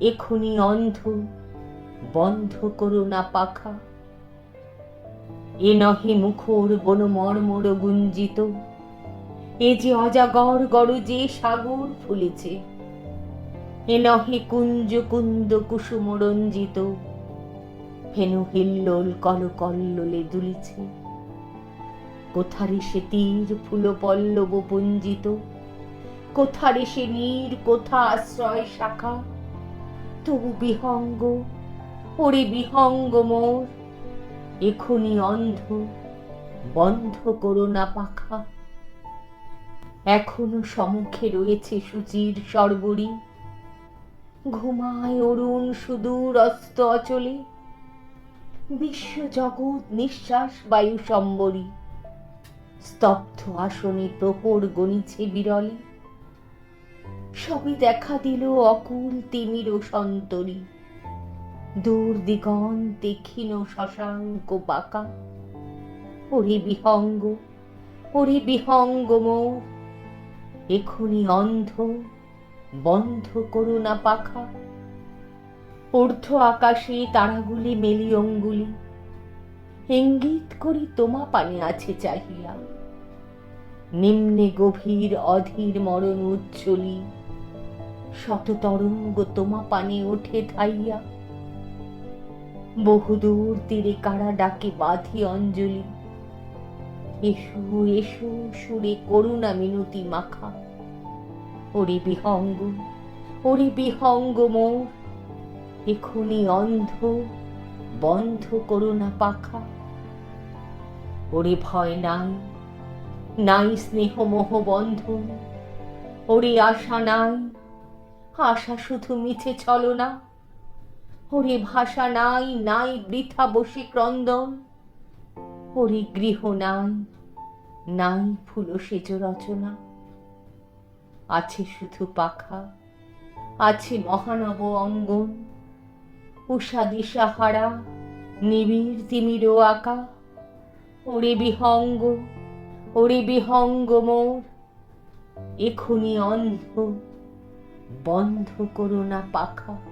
এখনি অন্ধ, বন্ধ করো না পাখা। এ নহে মুখর বন মর্মর গুঞ্জিত, এ যে অজাগর গরজে সাগর ফুলেছে, এ নহে কুঞ্জ কুন্দ কুসুম রঞ্জিত, ফেনু হিল্লোল কল কল্লোলে দুলিছে। কোথারে সে তীর ফুল পল্লব পুঞ্জিত, কোথারে সে নীর কোথা আশ্রয় শাখা? তবু বিহঙ্গ ওরে বিহঙ্গ মোর। এখনি অন্ধ, বন্ধ করো না পাখা। এখনও সমুখে রয়েছে সুচির সর্বরী। ঘুমায় অরুণ সুদূর অস্ত অচলে। বিশ্ব জগৎ নিঃশ্বাস বায়ু সম্বরী। স্তব্ধ আসনে প্রহর গণিছে বিরলে। সবই দেখা দিল অকুল তিমির সন্তরী। দূর দিগন্তে ক্ষীণ শশাঙ্ক বাঁকা। ওরে বিহঙ্গ ওরে বিহঙ্গ মোর এখনি অন্ধ, বন্ধ করো না পাখা। ঊর্ধ্ব আকাশে তারাগুলি মেলি অঙ্গুলি। ইঙ্গিত করি তোমা পানে আছে চাহিয়া। নিম্নে গভীর অধীর মরণ উজ্জ্বলি। শত তরঙ্গ তোমা পানে ওঠে ধাইয়া বহুদূর তীরে কারা ডাকে বাঁধি অঞ্জলি। এসু, এসো, সুরে করুণা মিনতি মাখা। ওরে বিহঙ্গ ওরে বিহঙ্গ মোর। এখনি অন্ধ, বন্ধ করুণা পাখা। ওরে ভয় নাই নাই স্নেহ মোহ বন্ধন। ওরে আশা নাই আশা শুধু মিছে ছলনা ওরে ভাষা নাই নাই বৃথা বসে ক্রন্দন। ওরে গৃহ নাই নাই ফুল সেজ রচনা। আছে শুধু পাখা, আছে মহানব অঙ্গন। উষা দিশাহারা, নিবিড় তিমির আঁকা। ওরে বিহঙ্গ ওরে বিহঙ্গ মোর, এখনি অন্ধ। বন্ধ করো না পাখা।